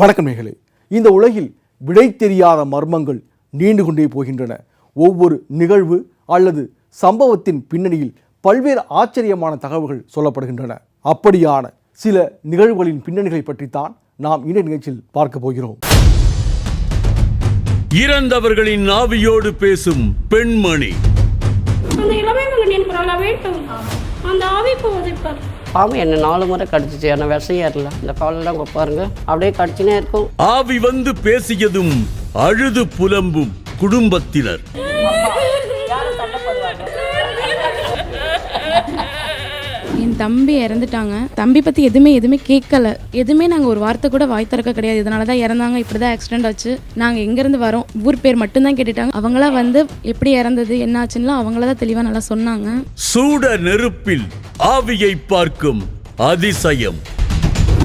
வணக்கம் நேயர்களே. இந்த உலகில் விடை தெரியாத மர்மங்கள் நீண்டு கொண்டே போகின்றன. ஒவ்வொரு நிகழ்வு அல்லது சம்பவத்தின் பின்னணியில் பல்வேறு ஆச்சரியமான தகவல்கள் சொல்லப்படுகின்றன. அப்படியான சில நிகழ்வுகளின் பின்னணிகளை பற்றித்தான் நாம் இந்த நிகழ்ச்சியில் பார்க்க போகிறோம். இறந்தவர்களின் ஆவியோடு பேசும் பெண்மணி. அந்த இளமைமகன் என் குரல வேண்டும் அந்த ஆவி போவதைப்பார் பாம்பு என்ன நாலு முறை கடிச்சிச்சு. என்ன விஷம் ஏறல இந்த காலெல்லாம் இங்க பாருங்க அப்படியே கடிச்சுனே இருக்கும். ஆவி வந்து பேசியதும் அழுது புலம்பும் குடும்பத்தினர். தம்பி இறந்துட்டாங்க. தம்பி பற்றி எதுவுமே எதுவுமே கேட்கல. எதுவுமே நாங்கள் ஒரு வார்த்தை கூட வாய் திறக்க கிடையாது. இதனால தான் இறந்தாங்க. இப்படி தான் ஆக்சிடென்ட் ஆச்சு. நாங்கள் எங்கேருந்து வரோம்? ஊர் பேர் மட்டும்தான் கேட்டுட்டாங்க. அவங்களா வந்து எப்படி இறந்தது என்ன ஆச்சுன்னா அவங்கள தான் தெளிவாக நல்லா சொன்னாங்க. சூட நெருப்பில் ஆவியை பார்க்கும் அதிசயம்.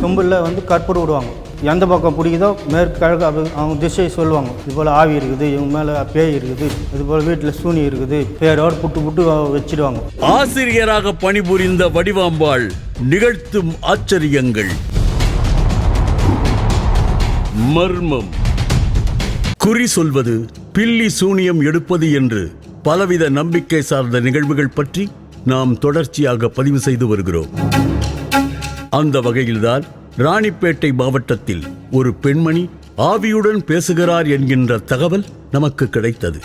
சொம்பில் வந்து கற்பூரம் விடுவாங்க எந்த பக்கம் பிடிக்குதோ மேற்கு கிழக்கு அப்படி அவங்க திசையை சொல்லுவாங்க. இதுபோல் ஆவி இருக்குது இவங்க மேலே பேய் இருக்குது இதுபோல் வீட்டில் சூனி இருக்குது பேரோடு புட்டு புட்டு வச்சிடுவாங்க. ஆசிரியராக பணிபுரிந்த வடிவாம்பாள் நிகழ்த்தும் ஆச்சரியங்கள். மர்மம். குறி சொல்வது பில்லி சூனியம் எடுப்பது என்று பலவித நம்பிக்கை சார்ந்த நிகழ்வுகள் பற்றி நாம் தொடர்ச்சியாக பதிவு செய்து வருகிறோம். அந்த வகையில்தான் ராணிப்பேட்டை மாவட்டத்தில் ஒரு பெண்மணி ஆவியுடன் பேசுகிறார் என்கின்ற தகவல் நமக்கு கிடைத்தது.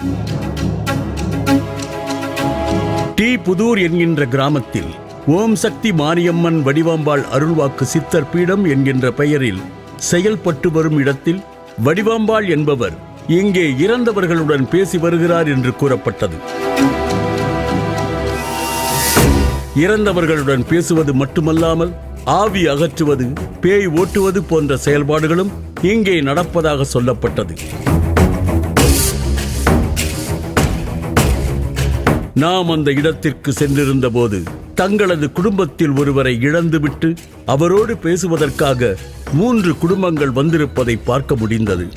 டி. புதூர் என்கின்ற கிராமத்தில் ஓம் சக்தி மாரியம்மன் வடிவாம்பாள் அருள்வாக்கு சித்தர் பீடம் என்கின்ற பெயரில் செயல்பட்டு வரும் இடத்தில் வடிவாம்பாள் என்பவர் இங்கே இறந்தவர்களுடன் பேசி வருகிறார் என்று கூறப்பட்டது. இறந்தவர்களுடன் பேசுவது மட்டுமல்லாமல் ஆவி அகற்றுவது பேய் ஓட்டுவது போன்ற செயல்பாடுகளும் இங்கே நடப்பதாக சொல்லப்பட்டது. நாம் அந்த இடத்திற்கு சென்றிருந்த போது தங்களது குடும்பத்தில் ஒருவரை இழந்துவிட்டு அவரோடு பேசுவதற்காக மூன்று குடும்பங்கள் வந்திருப்பதை பார்க்க முடிந்தது.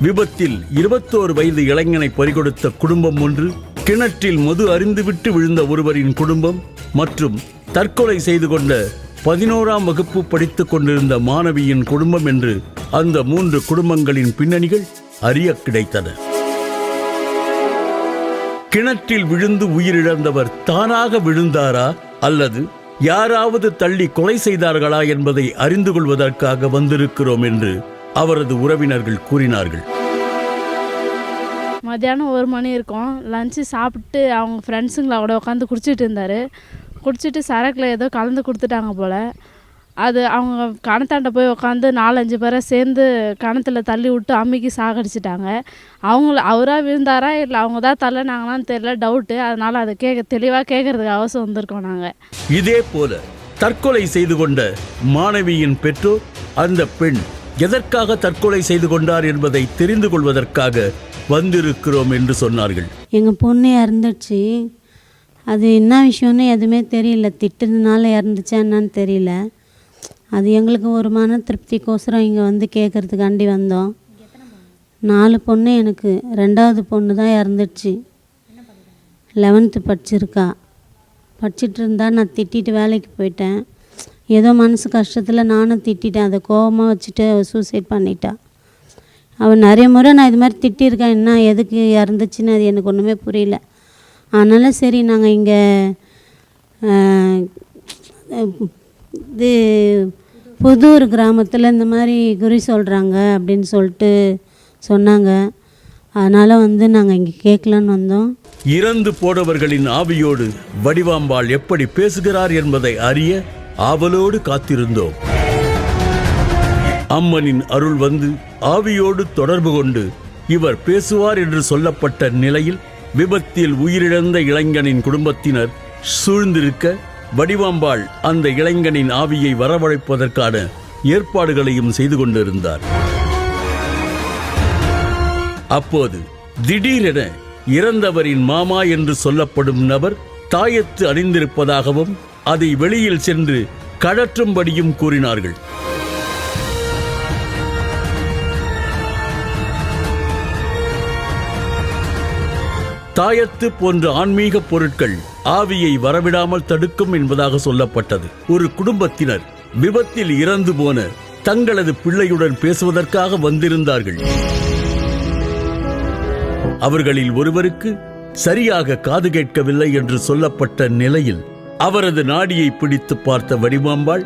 விபத்தில் இருபத்தோரு வயது இளைஞனை பறிகொடுத்த குடும்பம் ஒன்று கிணற்றில் மது அறிந்துவிட்டு விழுந்த ஒருவரின் குடும்பம் மற்றும் தற்கொலை செய்து கொண்ட பதினோராம் வகுப்பு படித்துக் கொண்டிருந்த மாணவியின் குடும்பம் என்று அந்த மூன்று குடும்பங்களின் பின்னணிகள் அறிய கிடைத்தன. கிணற்றில் விழுந்து உயிரிழந்தவர் தானாக விழுந்தாரா அல்லது யாராவது தள்ளி கொலை செய்தார்களா என்பதை அறிந்து கொள்வதற்காக வந்திருக்கிறோம் என்று அவரது உறவினர்கள் கூறினார்கள். மத்தியானம் ஒரு மணி இருக்கும். லஞ்சு சாப்பிட்டு அவங்க ஃப்ரெண்ட்ஸுங்களோட உட்காந்து குடிச்சிட்டு இருந்தார். குடிச்சிட்டு சரக்கில் ஏதோ கலந்து கொடுத்துட்டாங்க போல். அது அவங்க கணத்தாண்ட போய் உட்காந்து நாலஞ்சு பேரை சேர்ந்து கணத்தில் தள்ளி விட்டு அம்மிக்கு சாகடிச்சிட்டாங்க. அவங்கள அவராக விழுந்தாரா இல்லை அவங்க தான் தள்ளினாங்களான்னு தெரியல டவுட்டு அதனால் அதை கேட்க தெளிவாக கேட்கறதுக்கு அவசியம் வந்திருக்கோம் நாங்கள் இதே போல தற்கொலை செய்து கொண்ட மாணவியின் பெற்றோர் அந்த பெண். எதற்காக தற்கொலை செய்து கொண்டார் என்பதை தெரிந்து கொள்வதற்காக வந்திருக்கிறோம் என்று சொன்னார்கள். எங்கள் பொண்ணு இறந்துடுச்சு. அது என்ன விஷயம்னு எதுவுமே தெரியல. திட்டுறதுனால இறந்துச்சா என்னன்னு தெரியல. அது எங்களுக்கு ஒரு மன திருப்திக்கோசரம் இங்கே வந்து கேட்குறதுக்காண்டி வந்தோம். நாலு பொண்ணு எனக்கு. ரெண்டாவது பொண்ணு தான் இறந்துடுச்சு. லெவன்த்து படிச்சிருக்கா. படிச்சிட்டு இருந்தால் நான் திட்டிட்டு வேலைக்கு போயிட்டேன். ஏதோ மனசு கஷ்டத்தில் நானும் திட்டிட்டேன். அதை கோவமாக வச்சுட்டு அவள் சூசைட் பண்ணிட்டா. அவள் நிறைய முறை நான் இது மாதிரி திட்டியிருக்கேன். என்ன எதுக்கு இறந்துச்சுன்னு அது எனக்கு ஒன்றுமே புரியல. அதனால் சரி நாங்கள் இங்கே இது புதூர் கிராமத்தில் இந்த மாதிரி குறி சொல்கிறாங்க அப்படின்னு சொல்லிட்டு சொன்னாங்க. அதனால் வந்து நாங்கள் இங்கே கேட்கலான்னு வந்தோம். இறந்து போனவர்களின் ஆவியோடு வடிவாம்பாள் எப்படி பேசுகிறார் என்பதை அறிய ஆவலோடு காத்திருந்தோம். அம்மனின் அருள் வந்து ஆவியோடு தொடர்பு கொண்டு இவர் பேசுவார் என்று சொல்லப்பட்ட நிலையில் விபத்தில் உயிரிழந்த இளைஞனின் குடும்பத்தினர் சூழ்ந்திருக்க வடிவாம்பாள் அந்த இளைஞனின் ஆவியை வரவழைப்பதற்கான ஏற்பாடுகளையும் செய்து கொண்டிருந்தார். அப்போது திடீரென இறந்தவரின் மாமா என்று சொல்லப்படும் நபர் தாயத்து அணிந்திருப்பதாகவும் அதை வெளியில் சென்று கழற்றும்படியும் கூறினார்கள். தாயத்து போன்ற ஆன்மீக பொருட்கள் ஆவியை வரவிடாமல் தடுக்கும் என்பதாக சொல்லப்பட்டது. ஒரு குடும்பத்தினர் விபத்தில் இறந்து போன தங்களது பிள்ளையுடன் பேசுவதற்காக வந்திருந்தார்கள். அவர்களில் ஒருவருக்கு சரியாக காது கேட்கவில்லை என்று சொல்லப்பட்ட நிலையில் அவரது நாடியை பிடித்து பார்த்த வடிவாம்பாள்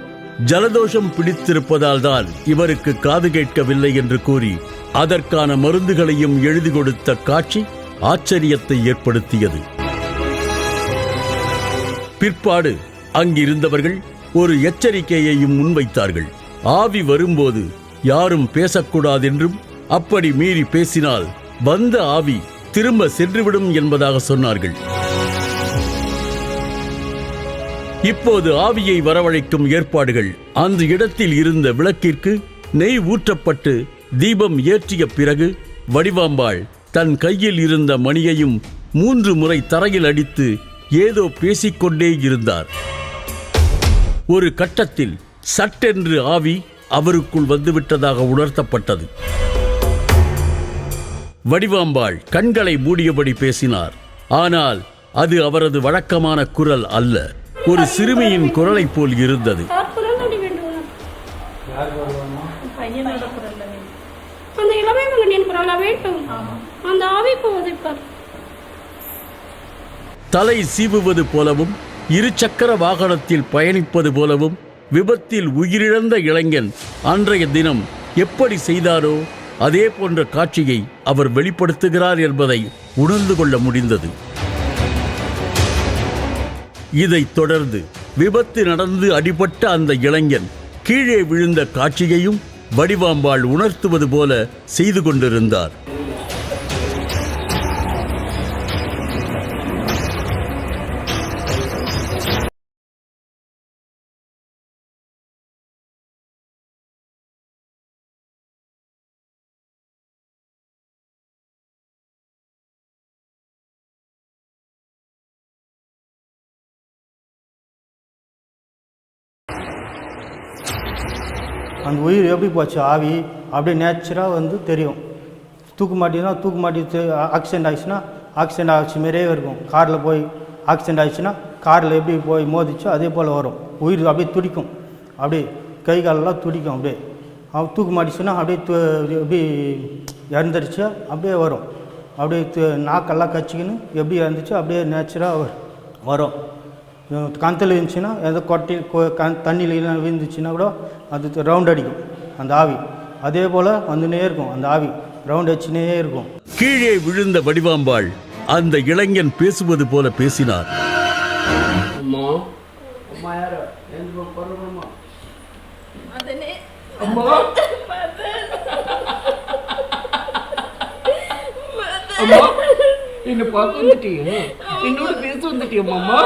ஜலதோஷம் பிடித்திருப்பதால் தான் இவருக்கு காது கேட்கவில்லை என்று கூறி அதற்கான மருந்துகளையும் எழுதி கொடுத்த காட்சி ஆச்சரியத்தை ஏற்படுத்தியது. பிற்பாடு அங்கிருந்தவர்கள் ஒரு எச்சரிக்கையையும் முன்வைத்தார்கள். ஆவி வரும்போது யாரும் பேசக்கூடாதென்றும் அப்படி மீறி பேசினால் வந்த ஆவி திரும்ப சென்றுவிடும் என்பதாக சொன்னார்கள். இப்போது ஆவியை வரவழைக்கும் ஏற்பாடுகள். அந்த இடத்தில் இருந்த விளக்கிற்கு நெய் ஊற்றப்பட்டு தீபம் ஏற்றிய பிறகு வடிவாம்பாள் தன் கையில் இருந்த மணியையும் மூன்று முறை தரையில் அடித்து ஏதோ பேசிக்கொண்டே இருந்தார். ஒரு கட்டத்தில் சட்டென்று ஆவி அவருக்குள் வந்துவிட்டதாக உணர்த்தப்பட்டது. வடிவாம்பாள் கண்களை மூடியபடி பேசினார். ஆனால் அது அவரது வழக்கமான குரல் அல்ல. ஒரு சிறுமியின் குரலைப் போல் இருந்தது. அந்த இளமை மகனின் குரலா வேண்டும்? அந்த ஆவி போவதைப்பார் தலை சீவுவது போலவும் இருசக்கர வாகனத்தில் பயணிப்பது போலவும் விபத்தில் உயிரிழந்த இளைஞன் அன்றைய தினம் எப்படி செய்தாரோ அதே போன்ற காட்சியை அவர் வெளிப்படுத்துகிறார் என்பதை உணர்ந்து கொள்ள முடிந்தது. இதைத் தொடர்ந்து விபத்து நடந்து அடிபட்ட அந்த இளைஞன் கீழே விழுந்த காட்சியையும் வடிவாம்பாள் உணர்த்துவது போல செய்து கொண்டிருந்தார். அந்த உயிர் எப்படி போச்சு? ஆவி அப்படியே நேச்சராக வந்து தெரியும். தூக்கு மாட்டினா தூக்கு மாட்டி ஆக்சிடென்ட் ஆகிடுச்சுன்னா ஆக்சிடென்ட் ஆகிடுச்சு மாரியே இருக்கும். காரில் போய் ஆக்சிடென்ட் ஆகிடுச்சுன்னா காரில் எப்படி போய் மோதிச்சோ அதே போல் வரும். உயிர் அப்படியே துடிக்கும். அப்படியே கை காலெல்லாம் துடிக்கும் அப்படியே. அவன் தூக்கு மாட்டிச்சுன்னா அப்படியே து எப்படி இறந்துருச்சோ அப்படியே வரும். அப்படியே நாக்கெல்லாம் கச்சிக்கின்னு எப்படி இறந்துச்சோ அப்படியே நேச்சராக வரும். கணத்தில் இருந்துச்சுன்னா எதோ கொட்டி கொ- கண் தண்ணியில் விழுந்துச்சுன்னா கூட அது ரவுண்ட் அடிக்கும். அந்த ஆவி. அதே போல் வந்துனே இருக்கும். அந்த ஆவி. ரவுண்ட் அடிச்சுனே இருக்கும். கீழே விழுந்த வடிவாம்பாள் அந்த இளைஞன் பேசுவது போல பேசினார். அம்மா. என்ன பார்க்க வந்துட்டியா? என்னோட பேச வந்துட்டியம்மா அம்மா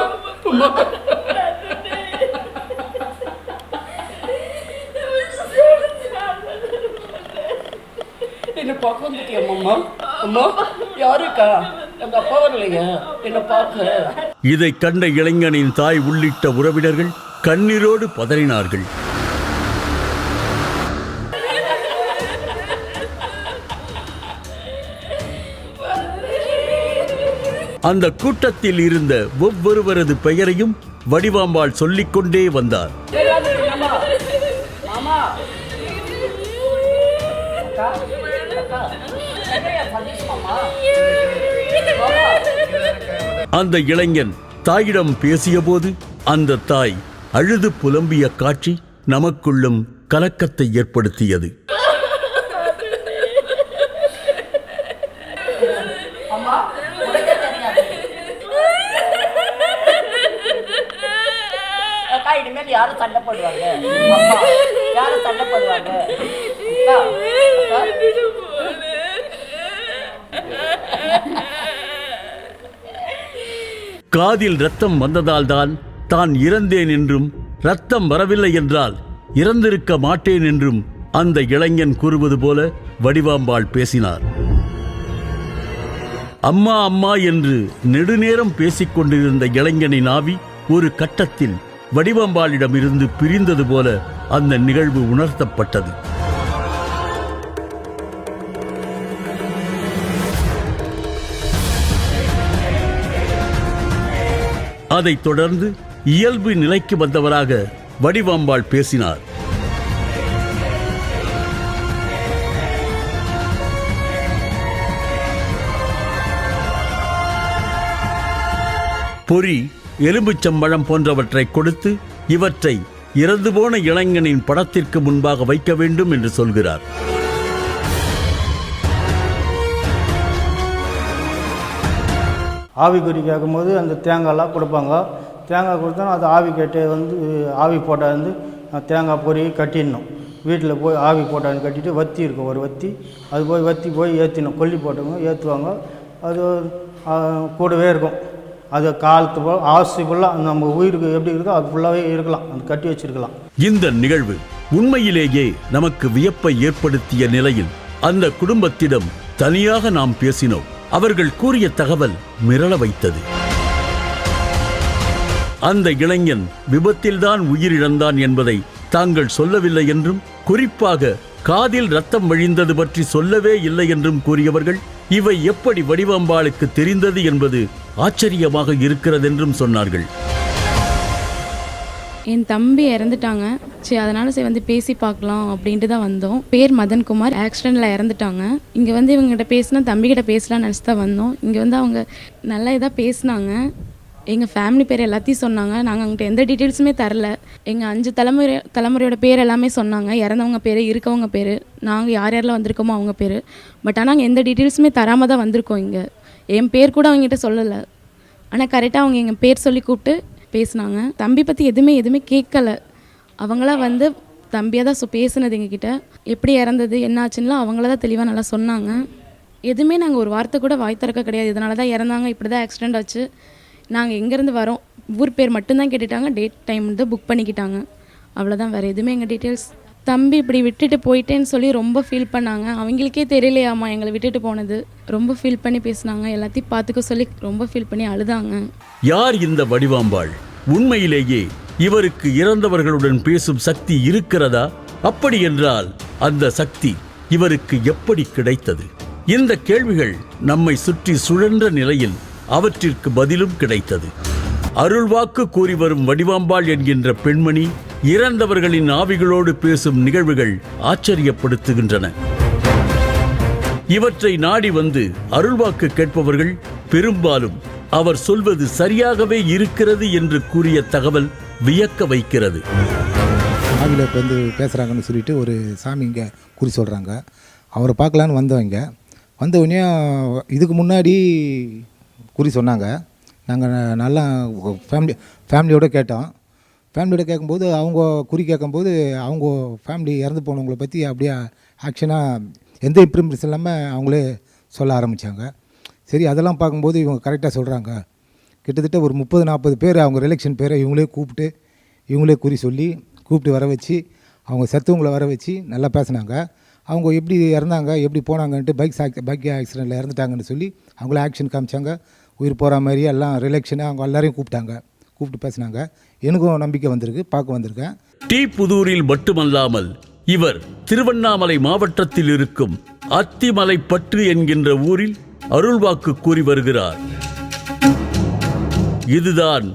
அம்மா என்ன பார்க்க வந்துட்டியம்மா அம்மா அம்மா யாருக்கா? எங்க அப்பா வரலையா என்ன பார்க்க இதை கண்ட இளைஞனின் தாய் உள்ளிட்ட உறவினர்கள் கண்ணீரோடு பதறினார்கள். அந்த கூட்டத்தில் இருந்த ஒவ்வொருவரது பெயரையும் வடிவாம்பாள் சொல்லிக்கொண்டே வந்தார். மாமா அந்த இளைஞன் தாயிடம் பேசியபோது அந்த தாய் அழுது புலம்பிய காட்சி நமக்குள்ளும் கலக்கத்தை ஏற்படுத்தியது. இனிமேல் யாரும் சண்டை போடுவாங்க. யாரும் சண்டை போடுவாங்க. காதில் ரத்தம் வந்ததால்தான் தான் இறந்தேன் என்றும் ரத்தம் வரவில்லை என்றால் இறந்திருக்க மாட்டேன் என்றும் அந்த இளைஞன் கூறுவது போல வடிவாம்பாள் பேசினார். அம்மா அம்மா என்று நெடுநேரம் பேசிக் கொண்டிருந்த இளைஞனின் ஆவி ஒரு கட்டத்தில் வடிவம்பாளிடமிருந்து பிரிந்தது போல அந்த நிகழ்வு உணர்த்தப்பட்டது. அதைத் தொடர்ந்து இயல்பு நிலைக்கு வந்தவராக வடிவாம்பாள் பேசினார். பொறி எலும்புச்சம்பழம் போன்றவற்றை கொடுத்து இவற்றை இறந்து போன இளைஞனின் படத்திற்கு முன்பாக வைக்க வேண்டும் என்று சொல்கிறார். ஆவி குறி கேட்கும்போது அந்த தேங்காய்லாம் கொடுப்பாங்க. தேங்காய் கொடுத்தா அது ஆவி கேட்டு வந்து ஆவி போட்டால் வந்து தேங்காய் பொறி கட்டிடணும். வீட்டில் போய் ஆவி போட்டான்னு கட்டிட்டு வத்தி இருக்கும் ஒரு வத்தி. அது போய் வத்தி போய் ஏற்றினோம் கொல்லி போட்டவங்க ஏற்றுவாங்க அது கூடவே இருக்கும். அது காலத்து போல் ஆசி ஃபுல்லாக நம்ம உயிருக்கு எப்படி இருக்கோ அது ஃபுல்லாகவே இருக்கலாம். அது கட்டி வச்சிருக்கலாம். இந்த நிகழ்வு உண்மையிலேயே நமக்கு வியப்பை ஏற்படுத்திய நிலையில் அந்த குடும்பத்திடம் தனியாக நாம் பேசினோம். அவர்கள் கூறிய தகவல் மிரள வைத்தது. அந்த இளைஞன் விபத்தில்தான் உயிரிழந்தான் என்பதை தாங்கள் சொல்லவில்லை என்றும் குறிப்பாக காதில் ரத்தம் வழிந்தது பற்றி சொல்லவே இல்லை என்றும் கூறியவர்கள் இவை எப்படி வடிவம்பாளுக்கு தெரிந்தது என்பது ஆச்சரியமாக இருக்கிறதென்றும் சொன்னார்கள். என் தம்பி இறந்துட்டாங்க. சரி அதனால சரி வந்து பேசி பார்க்கலாம் அப்படின்ட்டு தான் வந்தோம். பேர் மதன்குமார். ஆக்சிடெண்ட்டில் இறந்துட்டாங்க. இங்கே வந்து இவங்ககிட்ட பேசினா தம்பிக்கிட்ட பேசலாம்னு நினச்சி தான் வந்தோம். இங்கே வந்து அவங்க நல்லா இதாக பேசினாங்க. எங்கள் ஃபேமிலி பேர் எல்லாத்தையும் சொன்னாங்க. நாங்கள் அவங்ககிட்ட எந்த டீட்டெயில்ஸுமே தரல. எங்கள் அஞ்சு தலைமுறை தலைமுறையோட பேர் எல்லாமே சொன்னாங்க. இறந்தவங்க பேர் இருக்கவங்க பேர் நாங்கள் யார் யாரெல்லாம் வந்திருக்கோமோ அவங்க பேர். பட் ஆனால் எந்த டீட்டெயில்ஸுமே தராமல் தான் வந்திருக்கோம் இங்கே. என் பேர் கூட அவங்ககிட்ட சொல்லலை. ஆனால் கரெக்டாக அவங்க எங்கள் பேர் சொல்லி கூப்பிட்டு பேசினாங்க. தம்பி பற்றி எதுவுமே எதுவுமே கேட்கல. அவங்களாம் வந்து தம்பியாக தான் ஸோ பேசுனது எங்ககிட்ட. எப்படி இறந்தது என்னாச்சுன்னுலாம் அவங்கள தான் தெளிவாக நல்லா சொன்னாங்க. எதுவுமே நாங்கள் ஒரு வார்த்தை கூட வாய் திறக்க கிடையாது. இதனால தான் இறந்தாங்க இப்படி தான் ஆக்சிடெண்ட் ஆச்சு. நாங்கள் எங்கேருந்து வரோம்? ஊர் பேர் மட்டும்தான் கேட்டுட்டாங்க. டேட் டைம் வந்து புக் பண்ணிக்கிட்டாங்க. அவ்வளோதான் வேறு எதுவுமே எங்கள் டீட்டெயில்ஸ் தம்பி இப்படி விட்டுட்டு போயிட்டேன்னு சொல்லி ரொம்ப ஃபீல் பண்ணாங்க. அவங்களுக்கே தெரியலையாம்மா எங்களை விட்டுட்டு போனது. ரொம்ப ஃபீல் பண்ணி பேசினாங்க. எல்லாத்தையும் பார்த்துக்க சொல்லி ரொம்ப ஃபீல் பண்ணி அழுதாங்க. யார் இந்த வடிவாம்பாள்? உண்மையிலேயே இவருக்கு இறந்தவர்களுடன் பேசும் சக்தி இருக்கிறதா? அப்படி என்றால் அந்த சக்தி இவருக்கு எப்படி கிடைத்தது? இந்த கேள்விகள் நம்மை சுற்றி சுழன்ற நிலையில் அவற்றிற்கு பதிலும் கிடைத்தது. அருள்வாக்கு கூறி வரும் வடிவாம்பாள் என்கின்ற பெண்மணி இறந்தவர்களின் ஆவிகளோடு பேசும் நிகழ்வுகள் ஆச்சரியப்படுத்துகின்றன. இவற்றை நாடி வந்து அருள்வாக்கு கேட்பவர்கள் பெரும்பாலும் அவர் சொல்வது சரியாகவே இருக்கிறது என்று கூறிய தகவல் வியக்க வைக்கிறது. ஆவியில் இப்போ வந்து பேசுகிறாங்கன்னு சொல்லிட்டு ஒரு சாமி இங்கே குறி சொல்கிறாங்க அவரை பார்க்கலான்னு வந்தவங்க வந்தவொடனே இதுக்கு முன்னாடி குறி சொன்னாங்க. நாங்கள் நல்லா ஃபேமிலி ஃபேமிலியோடு கேட்டோம். ஃபேமிலியோட கேட்கும்போது அவங்க குறி கேட்கும்போது அவங்க ஃபேமிலி இறந்து போனவங்களை பற்றி அப்படியே ஆக்ஷனாக எந்த இம்ப்ரூவ்மெண்ட்ஸ் இல்லாமல் அவங்களே சொல்ல ஆரம்பித்தாங்க சரி அதெல்லாம் பார்க்கும்போது இவங்க கரெக்டாக சொல்கிறாங்க கிட்டத்தட்ட ஒரு முப்பது நாற்பது பேர் அவங்க ரிலெக்ஷன் பேரை இவங்களே கூப்பிட்டு இவங்களே குறி சொல்லி கூப்பிட்டு வர வச்சு அவங்க செத்தவங்களை வர வச்சு நல்லா பேசினாங்க. அவங்க எப்படி இறந்தாங்க எப்படி போனாங்கன்ட்டு பைக் ஆக்சி பைக் ஆக்சிடெண்ட்டில் இறந்துட்டாங்கன்னு சொல்லி அவங்கள ஆக்ஷன் காமிச்சாங்க. உயிர் போகிற மாதிரி எல்லாம் ரிலேஷனு அவங்க எல்லோரையும் கூப்பிட்டாங்க. கூப்பிட்டு பேசினாங்க. எனக்கும் நம்பிக்கை வந்திருக்கு பார்க்க வந்திருக்கேன். டி புதூரில் மட்டுமல்லாமல் இவர் திருவண்ணாமலை மாவட்டத்தில் இருக்கும் அத்திமலைப்பற்று என்கின்ற ஊரில் அருள்வாக்கு கூறி வருகிறார். இதுதான்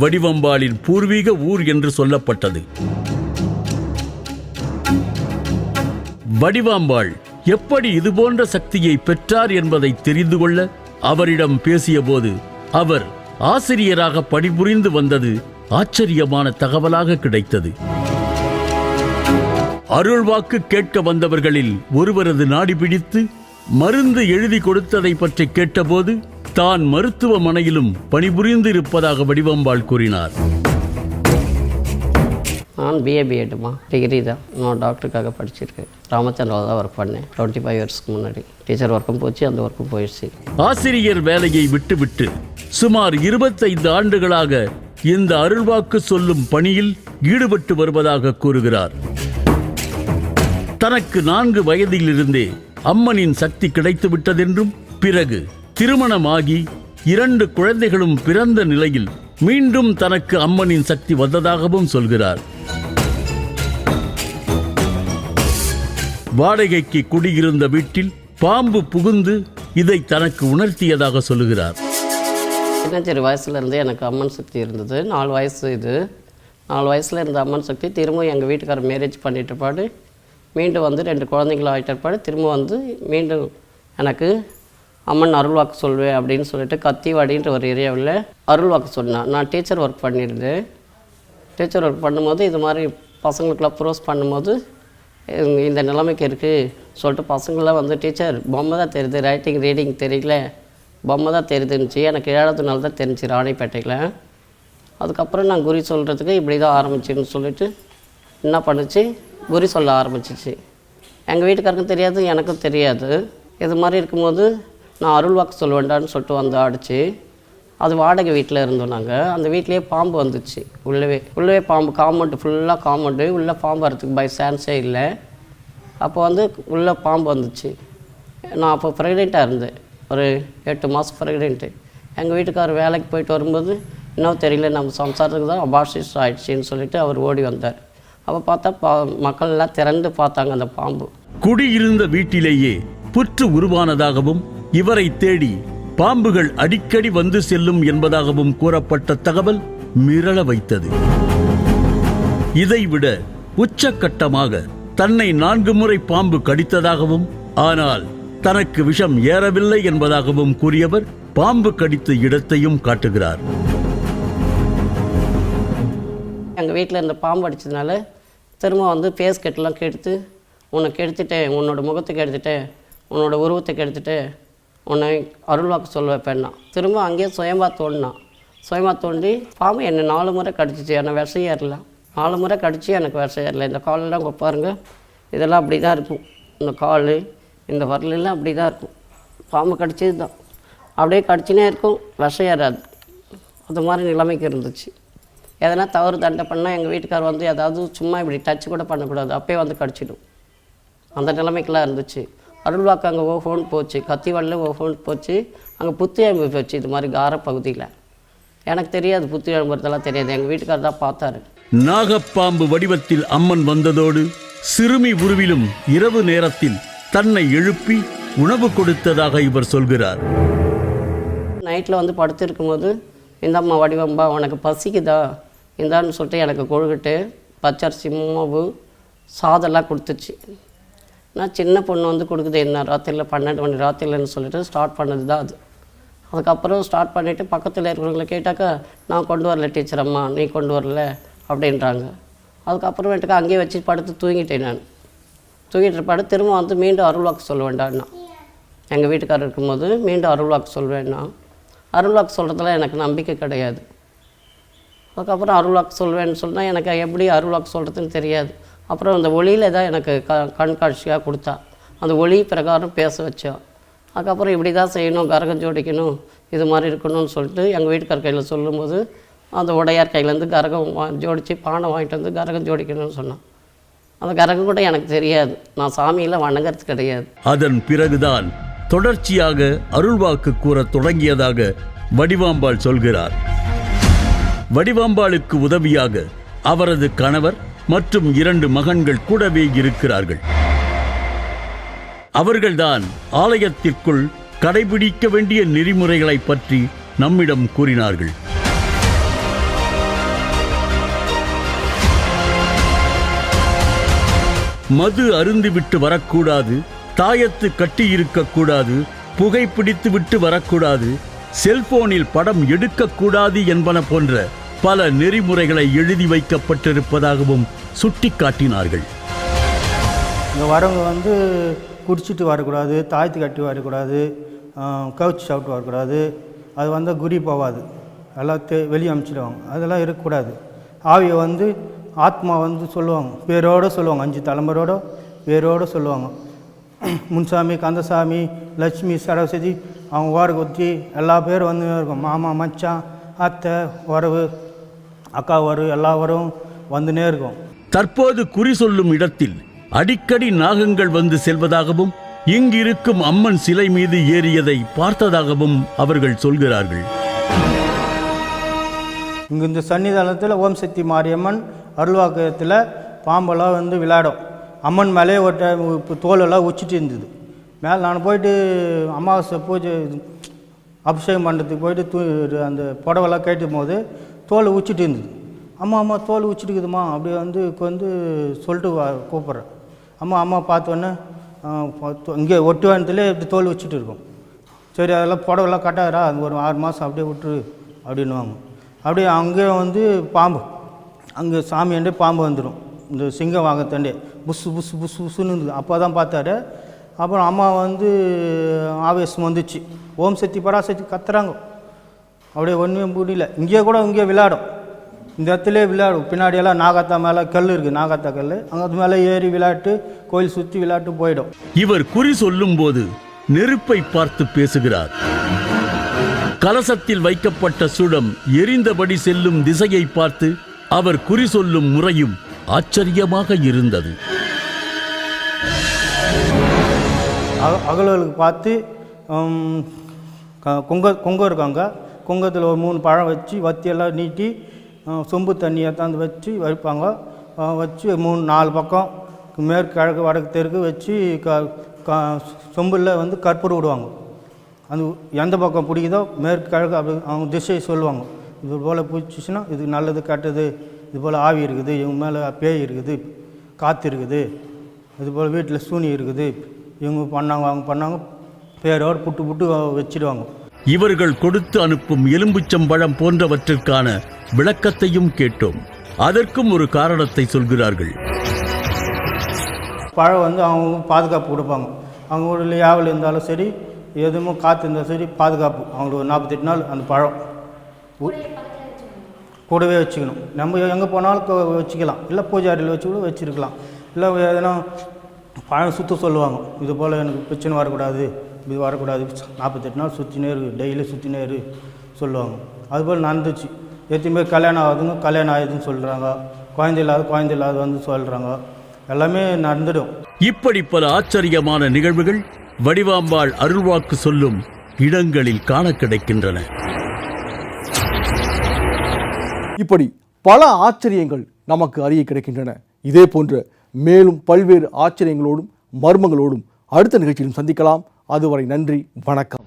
வடிவம்பாளின் பூர்வீக ஊர் என்று சொல்லப்பட்டது. வடிவாம்பாள் எப்படி இதுபோன்ற சக்தியை பெற்றார் என்பதை தெரிந்து கொள்ள அவரிடம் பேசியபோது அவர் ஆசிரியராக பணிபுரிந்து வந்தது ஆச்சரியமான தகவலாக கிடைத்தது. அருள்வாக்கு கேட்க வந்தவர்களில் ஒருவரது நாடி பிடித்து மருந்து எழுதி கொடுத்ததை பற்றி கேட்டபோது தான் மருத்துவமனையிலும் பணிபுரிந்து இருப்பதாக வடிவம்பாள் கூறினார். நான் பிஏ பிஎட்டுமா டிகிரி தான். நான் டாக்டருக்காக படிச்சிருக்கேன். ராமச்சந்திராவில் தான் ஒர்க் பண்ணேன். டுவெண்ட்டி ஃபைவ் இயர்ஸ்க்கு முன்னாடி. டீச்சர் ஒர்க்கும் போச்சு அந்த ஒர்க்கும் போயிடுச்சு. ஆசிரியர் வேலையை விட்டுவிட்டு சுமார் இருபத்தைந்து ஆண்டுகளாக இந்த அருள்வாக்கு சொல்லும் பணியில் ஈடுபட்டு வருவதாக கூறுகிறார். தனக்கு நான்கு வயதிலிருந்தே அம்மனின் சக்தி கிடைத்து விட்டதென்றும் பிறகு திருமணமாகி இரண்டு குழந்தைகளும் பிறந்த நிலையில் மீண்டும் தனக்கு அம்மனின் சக்தி வந்ததாகவும் சொல்கிறார். வாடகைக்கு குடியிருந்த வீட்டில் பாம்பு புகுந்து இதை தனக்கு உணர்த்தியதாக சின்ன சிறு வயசுலேருந்தே எனக்கு அம்மன் சக்தி இருந்தது. நாலு வயசு இது. நாலு வயசில் இருந்த அம்மன் சக்தி திரும்பவும் எங்கள் வீட்டுக்காரர் மேரேஜ் பண்ணிட்டு பாடு மீண்டும் வந்து ரெண்டு குழந்தைங்கள ஆகிட்ட பாடு திரும்ப வந்து மீண்டும் எனக்கு அம்மன் அருள்வாக்கு சொல்வேன் அப்படின்னு சொல்லிட்டு கத்திவாடின்ற ஒரு ஏரியாவில் அருள்வாக்கு சொன்னான் நான் டீச்சர் ஒர்க் பண்ணியிருந்தேன். டீச்சர் ஒர்க் பண்ணும்போது இது மாதிரி பசங்களுக்குலாம் ப்ரோஸ் பண்ணும்போது இந்த- இந்த நிலைமைக்கு இருக்குது சொல்லிட்டு பசங்களாம் வந்து டீச்சர் பொம்மை தான் தெரியுது. ரைட்டிங் ரீடிங் தெரியல. பொம்மை தான் தெரிஞ்சிருந்துச்சு. எனக்கு ஏழாவது நாள் தான் தெரிஞ்சு ராணிப்பேட்டையில். அதுக்கப்புறம் நான் குறி சொல்கிறதுக்கு இப்படி தான் ஆரம்பிச்சுன்னு சொல்லிட்டு என்ன பண்ணுச்சு? குறி சொல்ல ஆரம்பிச்சிச்சு. எங்கள் வீட்டுக்காருக்கும் தெரியாது எனக்கும் தெரியாது. இது மாதிரி இருக்கும்போது நான் அருள்வாக்கு சொல்ல வேண்டான்னு சொல்லிட்டு வந்து ஆடிச்சு. அது வாடகை வீட்டில் இருந்தோம் நாங்கள் அந்த வீட்லேயே பாம்பு வந்துச்சு. உள்ளவே உள்ளவே பாம்பு காம்பவுண்டு ஃபுல்லாக காம்பவுண்டு உள்ளே பாம்பு வரத்துக்கு பை சான்ஸே இல்லை. அப்போ வந்து உள்ளே பாம்பு வந்துச்சு. நான் அப்போ ப்ரெக்னெண்ட்டாக இருந்தேன். ஒரு எட்டு மாதம் ப்ரெக்னென்ட்டு எங்கள் வீட்டுக்கார் வேலைக்கு போயிட்டு வரும்போது இன்னும் தெரியல நம்ம சம்சாரத்துக்கு தான் அபார்ஷிஸ் ஆயிடுச்சின்னு சொல்லிட்டு அவர் ஓடி வந்தார். அப்போ பார்த்தா பா மக்கள் எல்லாம் திறந்து பார்த்தாங்க அந்த பாம்பு. குடியிருந்த வீட்டிலேயே புற்று உருவானதாகவும் இவரை தேடி பாம்புகள் அடிக்கடி வந்து செல்லும் என்பதாகவும் கூறப்பட்ட தகவல் மிரள வைத்தது. இதைவிட உச்சக்கட்டமாக தன்னை நான்கு முறை பாம்பு கடித்ததாகவும் ஆனால் தனக்கு விஷம் ஏறவில்லை என்பதாகவும் கூறியவர் பாம்பு கடித்த இடத்தையும் காட்டுகிறார். எங்கள் வீட்டில் இந்த பாம்பு அடித்ததுனால திரும்ப வந்து பேஸ் கட்டெலாம் கெடுத்து உன்னை கெடுத்துட்டேன் உன்னோட முகத்தை கெடுத்துட்டேன் உன்னோட உருவத்தை கெடுத்துட்டேன் உன்னை அருள்வாக்கு சொல்ல வைப்பேன்னா. திரும்ப அங்கேயே சுயம்பா தோண்டினான் சுயமாக தோண்டி பாம்பு என்னை நாலு முறை கடிச்சிச்சு என்னை விஷம் ஏறல. நாலு முறை கடிச்சு எனக்கு விஷம் ஏறல. இந்த காலெல்லாம் இங்கே பாருங்க இதெல்லாம் அப்படி தான் இருக்கும். இந்த கால் இந்த வரலாம் அப்படி தான் இருக்கும். பாம்பு கடிச்சது தான் அப்படியே கடிச்சினே இருக்கும். விஷம் ஏறாது. அது மாதிரி நிலைமைக்கு இருந்துச்சு. எதனா தவறு தண்டை பண்ணால் எங்கள் வீட்டுக்கார் வந்து ஏதாவது சும்மா இப்படி டச் கூட பண்ணக்கூடாது. அப்பயே வந்து கடிச்சிடும். அந்த நிலைமைக்கெலாம் இருந்துச்சு. அருள்வாக்கு அங்கே ஓ ஃபோன் போச்சு. கத்திவாடில் ஓ ஃபோன் போச்சு. அங்கே புத்தியம்பு போச்சு. இது மாதிரி கார பகுதியில். எனக்கு தெரியாது. புத்தியம்புறதெல்லாம் தெரியாது. எங்கள் வீட்டுக்கார் தான் பார்த்தாரு. நாகப்பாம்பு வடிவத்தில் அம்மன் வந்ததோடு சிறுமி உருவிலும் இரவு நேரத்தில் தன்னை எழுப்பி உணவு கொடுத்ததாக இவர் சொல்கிறார். நைட்டில் வந்து படுத்திருக்கும்போது இந்தாம்மா வடிவம்பா உனக்கு பசிக்குதா? இந்தான்னு சொல்லிட்டு எனக்கு கொழுகிட்டு பச்சரிசி மாவு சாதம்லாம் கொடுத்துச்சு. நான் சின்ன பொண்ணு வந்து கொடுக்குது என்ன ராத்திரியில் பன்னெண்டு மணி ராத்திரிலன்னு சொல்லிட்டு ஸ்டார்ட் பண்ணது தான் அது. அதுக்கப்புறம் ஸ்டார்ட் பண்ணிவிட்டு பக்கத்தில் இருக்கிறவங்கள கேட்டாக்கா நான் கொண்டு வரல டீச்சர் அம்மா நீ கொண்டு வரல அப்படின்றாங்க. அதுக்கப்புறமேட்டுக்கு அங்கேயே வச்சு படுத்து தூங்கிட்டேன் நான். தூங்கிட்டு படுத்து திரும்ப வந்து மீண்டும் அருள்வாக்கு சொல்ல வேண்டாம்னா எங்கள் வீட்டுக்காரர் இருக்கும்போது மீண்டும் அருள்வாக்கு சொல்வேன்னா அருள்வாக்கு சொல்கிறதுல எனக்கு நம்பிக்கை கிடையாது. அதுக்கப்புறம் அருள்வாக்கு சொல்வேன்னு சொன்னால் எனக்கு எப்படி அருள்வாக்கு சொல்கிறதுன்னு தெரியாது. அப்புறம் அந்த ஒளியில் தான் எனக்கு க கண்காட்சியாக கொடுத்தா. அந்த ஒளி பிரகாரம் பேச வச்சோம் அதுக்கப்புறம் இப்படி தான் செய்யணும் கரகம் ஜோடிக்கணும் இது மாதிரி இருக்கணும்னு சொல்லிட்டு எங்கள் வீட்டுக்கார் கையில் சொல்லும்போது அந்த உடையார் கையிலேருந்து கரகம் வா ஜோடித்து பானை வாங்கிட்டு வந்து கரகம் ஜோடிக்கணும்னு சொன்னான். அந்த கரகம் கூட எனக்கு தெரியாது. நான் சாமியில் வணங்குறது கிடையாது. அதன் பிறகுதான் தொடர்ச்சியாக அருள்வாக்கு கூறத் தொடங்கியதாக வடிவாம்பாள் சொல்கிறார். வடிவாம்பாளுக்கு உதவியாக அவரது கணவர் மற்றும் இரண்டு மகன்கள் கூடவே இருக்கிறார்கள். அவர்கள்தான் ஆலயத்திற்குள் கடைபிடிக்க வேண்டிய நெறிமுறைகளை பற்றி நம்மிடம் கூறினார்கள். மது அருந்திவிட்டு வரக்கூடாது தாயத்து கட்டியிருக்கக்கூடாது புகைப்பிடித்து விட்டு வரக்கூடாது செல்போனில் படம் எடுக்கக்கூடாது என்பன போன்ற பல நெறிமுறைகளை எழுதி வைக்கப்பட்டிருப்பதாகவும் சுட்டிக்காட்டினார்கள். இங்கே வரவங்க வந்து குடிச்சிட்டு வரக்கூடாது தாய்த்து கட்டி வரக்கூடாது கவுச்சு சாப்பிட்டு வரக்கூடாது அது வந்தால் குறி போகாது. எல்லாம் வெளியே அமுச்சிடுவாங்க. அதெல்லாம் இருக்கக்கூடாது. ஆவியை வந்து ஆத்மா வந்து சொல்லுவாங்க. பேரோடு சொல்லுவாங்க. அஞ்சு தலைமுறையோட பேரோடு சொல்லுவாங்க. முன்சாமி கந்தசாமி லட்சுமி சரஸ்வதி அவங்க ஓர குத்தி எல்லா பேரும் வந்து இருக்கும். மாமா மச்சான் அத்தை உறவு அக்கா உறவு எல்லா உறவும் வந்துனே இருக்கும். தற்போது குறி சொல்லும் இடத்தில் அடிக்கடி நாகங்கள் வந்து செல்வதாகவும் இங்கிருக்கும் அம்மன் சிலை மீது ஏறியதை பார்த்ததாகவும் அவர்கள் சொல்கிறார்கள். இங்கே இந்த சன்னிதானத்தில் ஓம் சக்தி மாரியம்மன் அருள்வாக்கத்தில் பாம்பெல்லாம் வந்து விளையாடும். அம்மன் மேலே ஒரு டைம் இப்போ தோலெல்லாம் உச்சிட்டு இருந்தது. மேலே நான் போயிட்டு அமாவாசை பூஜை அபிஷேகம் பண்ணுறதுக்கு போயிட்டு தூ அந்த புடவெல்லாம் கேட்டும் போது தோல் உச்சிட்டு இருந்தது. அம்மா அம்மா தோல் உச்சிட்டுக்குதுமா அப்படி வந்து இப்போ வந்து சொல்லிட்டு வா- கூப்பிட்றேன். அம்மா அம்மா பார்த்தோன்னே இங்கே ஒட்டுவானத்துலேயே இப்படி தோல் உச்சிட்டு இருக்கும். சரி அதெல்லாம் புடவெல்லாம் கட்டாதரா அது ஒரு ஆறு மாதம் அப்படியே விட்டுரு அப்படின்னுவாங்க. அப்படியே அங்கே வந்து பாம்பு அங்கே சாமியாண்டே பாம்பு வந்துடும் இந்த சிங்கம் வாங்கத்தாண்டே புசு புசு புசு புசுன்னு இருந்தது. அப்போ தான் பார்த்தாரு. அப்புறம் அம்மா வந்து ஆவேசம் வந்துச்சு. ஓம் சக்தி பராசக்தி கத்துறாங்க. அப்படியே ஒன்றுமே முடியல. இங்கேயே கூட இங்கேயே விளையாடும் இந்த இடத்துல விளையாடும் பின்னாடியெல்லாம் நாகாத்தா மேலே கல் இருக்குது நாகாத்தா கல் அங்கே அது மேலே ஏறி விளையாட்டு கோயில் சுற்றி விளையாட்டு போயிடும். இவர் குறி சொல்லும்போது நெருப்பை பார்த்து பேசுகிறார். கலசத்தில் வைக்கப்பட்ட சுடம் எரிந்தபடி செல்லும் திசையை பார்த்து அவர் குறி சொல்லும் முறையும் ஆச்சரியமாக இருந்தது. அக- பார்த்து கொங்க க- இருக்காங்க. கொங்கத்தில் ஒரு மூணு பழம் வச்சு வத்தியெல்லாம் நீட்டி சொம்பு தண்ணியை தாந்து வச்சு வைப்பாங்க வச்சு மூணு நாலு பக்கம் மேற்கு கிழக்கு வடக்கு தெற்கு வச்சு க க சொம்பில் வந்து கற்பூரம் விடுவாங்க. அந்த எந்த பக்கம் பிடிக்குதோ மேற்கு கிழக்கு அப்படி அவங்க திசையை சொல்லுவாங்க. இது போல் பிடிச்சிச்சின்னா இது நல்லது கெட்டது இது போல் ஆவி இருக்குது இவங்க மேலே பேய் இருக்குது காற்று இருக்குது இது போல் வீட்டில் சூனி இருக்குது இவங்க பண்ணாங்க அவங்க பண்ணாங்க பேரோடு புட்டு புட்டு வச்சிடுவாங்க. இவர்கள் கொடுத்து அனுப்பும் எலும்புச்சம்பழம் போன்றவற்றிற்கான விளக்கத்தையும் கேட்டோம். அதற்கும் ஒரு காரணத்தை சொல்கிறார்கள். பழம் வந்து அவங்க பாதுகாப்பு கொடுப்பாங்க. அவங்க ஊரில் யாவில் இருந்தாலும் சரி எதுவும் காற்று இருந்தாலும் சரி பாதுகாப்பு. அவங்களுக்கு ஒரு நாற்பத்தெட்டு நாள் அந்த பழம். கூடவே வச்சுக்கணும். நம்ம எங்கே போனாலும் வச்சுக்கலாம். இல்லை பூஜாரியில் வச்சு கூட வச்சுருக்கலாம். இல்லை எதனா பழம் சுற்ற சொல்லுவாங்க. இது போல் எனக்கு பிரச்சனை வரக்கூடாது. இது வரக்கூடாது. நாற்பத்தெட்டு நாள் சுற்றினே இருக்கு டெய்லி சுற்றினே இரு சொல்லுவாங்க. அதுபோல் நடந்துச்சு. எத்தனை பேர் கல்யாணம் ஆகுதுங்க கல்யாணம் ஆகுதுன்னு சொல்கிறாங்க குழந்தை இல்லாத குழந்தை இல்லாத வந்து சொல்கிறாங்க எல்லாமே நடந்துடும். இப்படி பல ஆச்சரியமான நிகழ்வுகள் வடிவாம்பாள் அருள்வாக்கு சொல்லும் இடங்களில் காண கிடைக்கின்றன. இப்படி பல ஆச்சரியங்கள் நமக்கு அறிய கிடைக்கின்றன. இதே போன்ற மேலும் பல்வேறு ஆச்சரியங்களோடும் மர்மங்களோடும் அடுத்த நிகழ்ச்சியிலும் சந்திக்கலாம். அதுவரை நன்றி வணக்கம்.